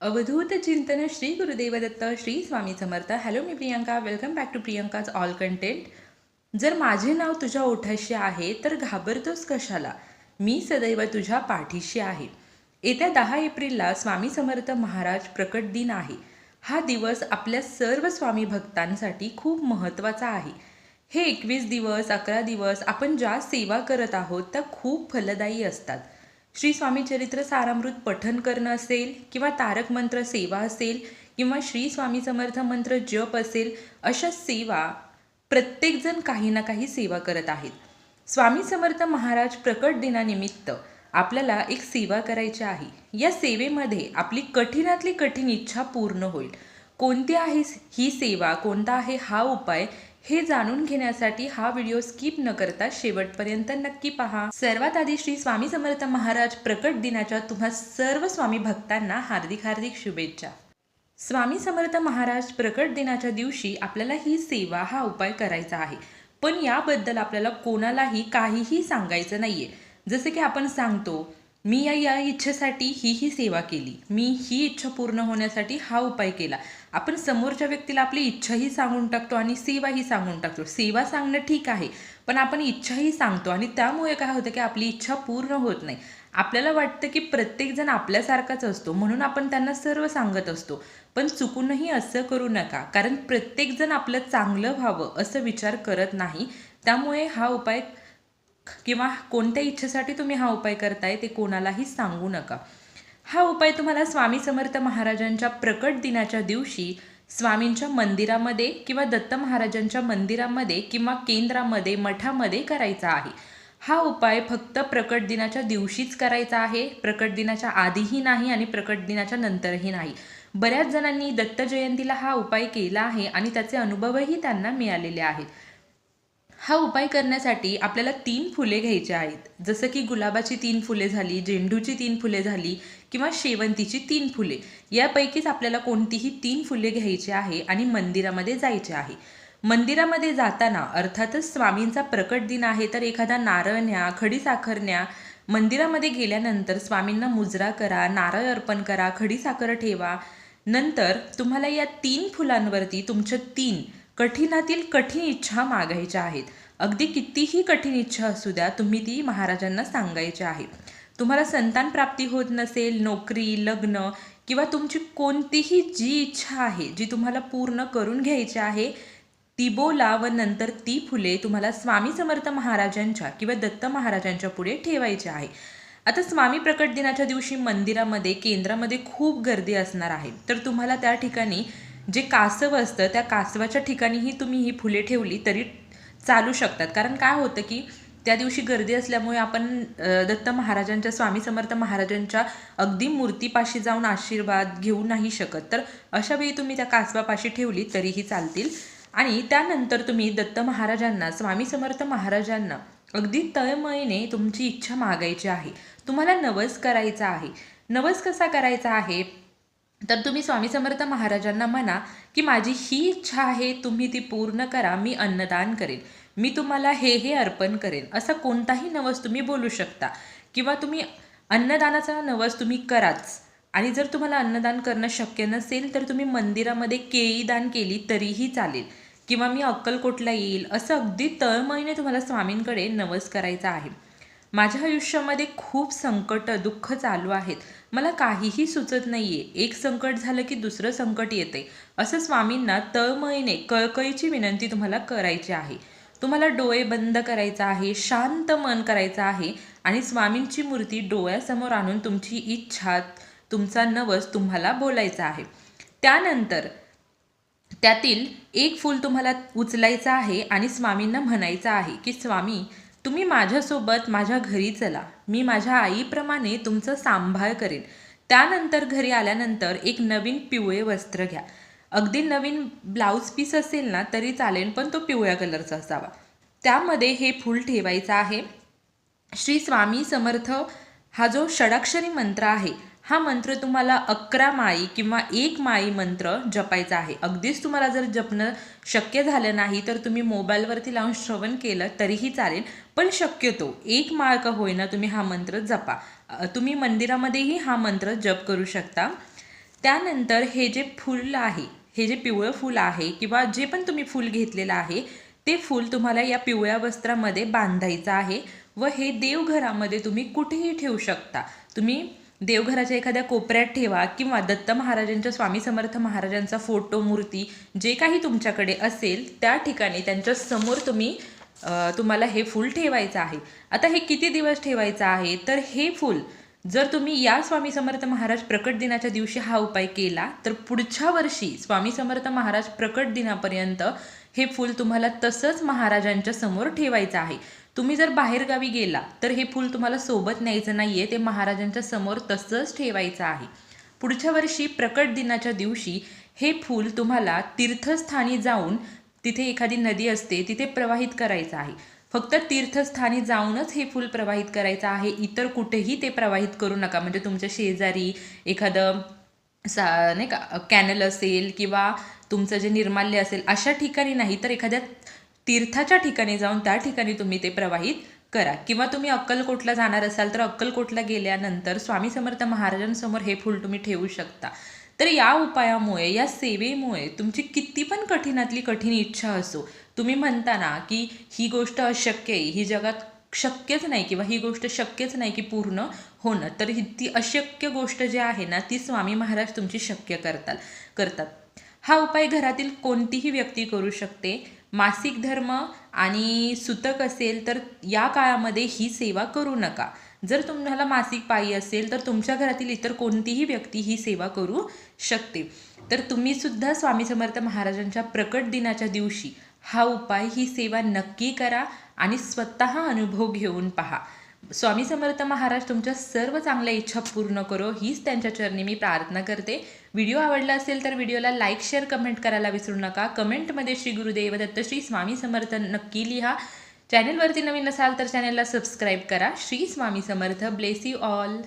अवधूत चिंतन Shri Gurudevdatta Shri Swami Samarth. Hello me Priyanka. Welcome back to Priyanka's all content जर माझे नाव तुझ्या ओठाशी आहे तर घाबरतोस कशाला? मी सदैव तुझ्या पाठीशी आहे. येत्या दहा एप्रिलला स्वामी समर्थ महाराज प्रकट दिन आहे. हा दिवस आपल्या सर्व स्वामी भक्तांसाठी खूप महत्त्वाचा आहे. हे एकवीस दिवस अकरा दिवस आपण ज्या सेवा करत आहोत त्या खूप फलदायी असतात. श्री स्वामी चरित्र सारामृत पठन करणं असेल किंवा तारक मंत्र सेवा असेल किंवा श्री स्वामी समर्थ मंत्र जप असेल अशा सेवा प्रत्येकजण काही ना काही सेवा करत आहेत. स्वामी समर्थ महाराज प्रकट दिनानिमित्त आपल्याला एक सेवा करायची आहे. या सेवेमध्ये आपली कठीणातली कठीण इच्छा पूर्ण होईल. कोणती आहे ही सेवा? कोणता आहे हा उपाय? हे जाणून घेण्यासाठी हा व्हिडिओ स्किप न करता शेवटपर्यंत नक्की पहा. सर्वात आधी श्री स्वामी समर्थ महाराज प्रकट दिनाच्या तुम्हा सर्व स्वामी भक्तांना हार्दिक हार्दिक शुभेच्छा. स्वामी समर्थ महाराज प्रकट दिनाच्या दिवशी आपल्याला ही सेवा हा उपाय करायचा आहे. पण याबद्दल आपल्याला कोणालाही काहीही सांगायचं नाहीये. जसे की आपण सांगतो मी या या इच्छेसाठी ही ही सेवा केली. मी ही इच्छा पूर्ण होण्यासाठी हा उपाय केला. आपण समोरच्या व्यक्तीला आपली इच्छाही सांगून टाकतो आणि सेवाही सांगून टाकतो. सेवा सांगणं ठीक आहे पण आपण इच्छाही सांगतो आणि त्यामुळे काय होतं की आपली इच्छा पूर्ण होत नाही. आपल्याला वाटतं की प्रत्येकजण आपल्यासारखाच असतो म्हणून आपण त्यांना सर्व सांगत असतो. पण चुकूनही असं करू नका कारण प्रत्येकजण आपलं चांगलं व्हावं असं विचार करत नाही. त्यामुळे हा उपाय किंवा कोणत्या इच्छेसाठी तुम्ही हा उपाय करताय ते कोणालाही सांगू नका. हा उपाय तुम्हाला स्वामी समर्थ महाराजांच्या प्रकट दिनाच्या दिवशी स्वामींच्या मंदिरामध्ये किंवा दत्त महाराजांच्या मंदिरामध्ये किंवा केंद्रामध्ये मठामध्ये करायचा आहे. हा उपाय फक्त प्रकट दिनाच्या दिवशीच करायचा आहे. प्रकट दिनाच्या आधीही नाही आणि प्रकट दिनाच्या नंतरही नाही. बऱ्याच जणांनी दत्त जयंतीला हा उपाय केला आहे आणि त्याचे अनुभवही त्यांना मिळालेले आहेत. हा उपाय करण्यासाठी आपल्याला तीन फुले घ्यायची आहेत. जसं की गुलाबाची तीन फुले झाली झेंडूची तीन फुले झाली किंवा शेवंतीची तीन फुले. यापैकीच आपल्याला कोणतीही तीन फुले घ्यायची आहे आणि मंदिरामध्ये जायचे आहे. मंदिरामध्ये जाताना अर्थातच स्वामींचा प्रकट दिन आहे तर एखादा नारळ न्या खडी साखर न्या मंदिरामध्ये गेल्यानंतर स्वामींना मुजरा करा नारळ अर्पण करा खडी साखर ठेवा. नंतर तुम्हाला या तीन फुलांवरती तुमच्या तीन कठीणातील कठीण इच्छा मागायच्या आहेत. अगदी कितीही कठीण इच्छा असू द्या तुम्ही ती महाराजांना सांगायची आहे तुम्हाला संतान प्राप्ती होत नसेल नोकरी लग्न किंवा तुमची कोणतीही जी इच्छा आहे जी तुम्हाला पूर्ण करून घ्यायची आहे ती बोला व नंतर ती फुले तुम्हाला स्वामी समर्थ महाराजांच्या किंवा दत्त महाराजांच्या पुढे ठेवायची आहे. आता स्वामी प्रकट दिनाच्या दिवशी मंदिरामध्ये केंद्रामध्ये खूप गर्दी असणार आहे. तर तुम्हाला त्या ठिकाणी जे कासव असतं त्या कासवाच्या ठिकाणीही तुम्ही ही फुले ठेवली तरी चालू शकतात. कारण काय होतं की त्या दिवशी गर्दी असल्यामुळे आपण दत्त महाराजांच्या स्वामी समर्थ महाराजांच्या अगदी मूर्तीपाशी जाऊन आशीर्वाद घेऊ नाही शकत. तर अशा वेळी तुम्ही त्या कासवापाशी ठेवली तरीही चालतील. आणि त्यानंतर तुम्ही दत्त महाराजांना स्वामी समर्थ महाराजांना अगदी तळमळीने तुमची इच्छा मागायची आहे. तुम्हाला नवस करायचा आहे. नवस कसा करायचा आहे? तर तुम्ही स्वामी समर्थ महाराजांना म्हणा की माझी ही इच्छा आहे तुम्ही ती पूर्ण करा मी अन्नदान करेन. मी तुम्हाला हे हे अर्पण करेन. असा कोणताही नवस तुम्ही बोलू शकता. किंवा तुम्ही अन्नदानाचा नवस तुम्ही कराच. आणि जर तुम्हाला अन्नदान करणं शक्य नसेल तर तुम्ही मंदिरामध्ये केळी दान केली तरीही चालेल. किंवा मी अक्कलकोटला येईल असं अगदी तळमळीने तुम्हाला स्वामींकडे नवस करायचा आहे. माझ्या आयुष्यामध्ये खूप संकट दुःख चालू आहेत. मला काहीही सुचत नाहीये. एक संकट झालं की दुसरं संकट येते. असं स्वामींना तळमळीने कळकळीची विनंती तुम्हाला करायची आहे. तुम्हाला डोळे बंद करायचा आहे शांत मन करायचं आहे आणि स्वामींची मूर्ती डोळ्यासमोर आणून तुमची इच्छा तुमचा नवस तुम्हाला बोलायचा आहे. त्यानंतर त्यातील एक फूल तुम्हाला उचलायचं आहे आणि स्वामींना म्हणायचं आहे की स्वामी तुम्ही माझ्यासोबत माझ्या घरी चला. मी माझ्या आईप्रमाणे तुमचं सांभाळ करेन. त्यानंतर घरी आल्यानंतर एक नवीन पिवळे वस्त्र घ्या. अगदी नवीन ब्लाऊज पीस असेल ना तरी चालेल पण तो पिवळ्या कलरचा असावा. त्यामध्ये हे फूल ठेवायचं आहे. श्री स्वामी समर्थ हा जो षडाक्षरी मंत्र आहे हा मंत्र तुम्हाला अकरा माळी किंवा एक माळी मंत्र जपायचा आहे. अगदीच तुम्हाला जर जपणं शक्य झालं नाही तर तुम्ही मोबाईलवरती लावून श्रवण केलं तरीही चालेल पण शक्यतो एक माळ का होईना तुम्ही हा मंत्र जपा. तुम्ही मंदिरामध्येही हा मंत्र जप करू शकता. त्यानंतर हे जे फुल आहे हे जे पिवळं फूल आहे किंवा जे पण तुम्ही फूल घेतलेलं आहे ते फूल तुम्हाला या पिवळ्या वस्त्रामध्ये बांधायचं आहे व हे देवघरामध्ये तुम्ही कुठेही ठेवू शकता. तुम्ही देवघराच्या एखाद्या कोपऱ्यात ठेवा किंवा दत्त महाराजांच्या स्वामी समर्थ महाराजांचा फोटो मूर्ती जे काही तुमच्याकडे असेल त्या ठिकाणी त्यांच्यासमोर तुम्ही तुम्हाला हे फूल ठेवायचं आहे. आता हे किती दिवस ठेवायचं आहे? तर हे फूल जर तुम्ही या स्वामी समर्थ महाराज प्रकट दिनाच्या दिवशी हा उपाय केला तर पुढच्या वर्षी स्वामी समर्थ महाराज प्रकट दिनापर्यंत हे फूल तुम्हाला तसंच महाराजांच्या समोर ठेवायचं आहे. तुम्ही जर बाहेरगावी गेला तर हे फूल तुम्हाला सोबत न्यायचं नाही आहे ते महाराजांच्या समोर तसंच ठेवायचं आहे. पुढच्या वर्षी प्रकट दिनाच्या दिवशी हे फूल तुम्हाला तीर्थस्थानी जाऊन तिथे एखादी नदी असते तिथे प्रवाहित करायचं आहे. फक्त तीर्थस्थानी जाऊनच हे फूल प्रवाहित करायचं आहे. इतर कुठेही ते प्रवाहित करू नका. म्हणजे तुमच्या शेजारी एखादं सा नाही का कॅनल असेल किंवा तुमचं जे निर्माल्य असेल अशा ठिकाणी नाही तर एखाद्या तीर्थाच्या ठिकाणी जाऊन त्या ठिकाणी तुम्ही ते प्रवाहित करा. किंवा तुम्ही अक्कलकोटला जाणार असाल तर अक्कलकोटला गेल्यानंतर स्वामी समर्थ महाराजांसमोर हे फूल तुम्ही ठेवू शकता. तर या उपायामुळे या सेवेमुळे तुमची किती पण कठीणातली कठीण इच्छा असो तुम्ही म्हणता ना की ही गोष्ट अशक्य आहे ही जगात शक्यच नाही किंवा ही गोष्ट शक्यच नाही की पूर्ण होणं तर ही ती अशक्य गोष्ट जी आहे ना ती स्वामी महाराज तुमची शक्य करतात करतात. हा उपाय घरातील कोणतीही व्यक्ती करू शकते. मासिक धर्म आणि सुतक असेल तर या काळामध्ये ही सेवा करू नका. जर तुम्हाला मासिक पायी असेल तर तुमच्या घरातील इतर कोणतीही व्यक्ती ही सेवा करू शकते. तर तुम्ही सुद्धा स्वामी समर्थ महाराजांच्या प्रकट दिनाच्या दिवशी हा उपाय ही सेवा नक्की करा आणि स्वतः अनुभव घेऊन पहा. स्वामी समर्थ महाराज तुमच्या सर्व चांगल्या इच्छा पूर्ण करो. हीच त्यांच्या चरणी मी प्रार्थना करते. व्हिडिओ आवडला असेल तर व्हिडिओला लाईक शेअर कमेंट करायला विसरू नका. कमेंटमध्ये श्री गुरुदेव दत्त श्री स्वामी समर्थ नक्की लिहा. चॅनेलवरती नवीन असाल तर चॅनेलला सबस्क्राईब करा. Shri Swami Samarth. Bless you all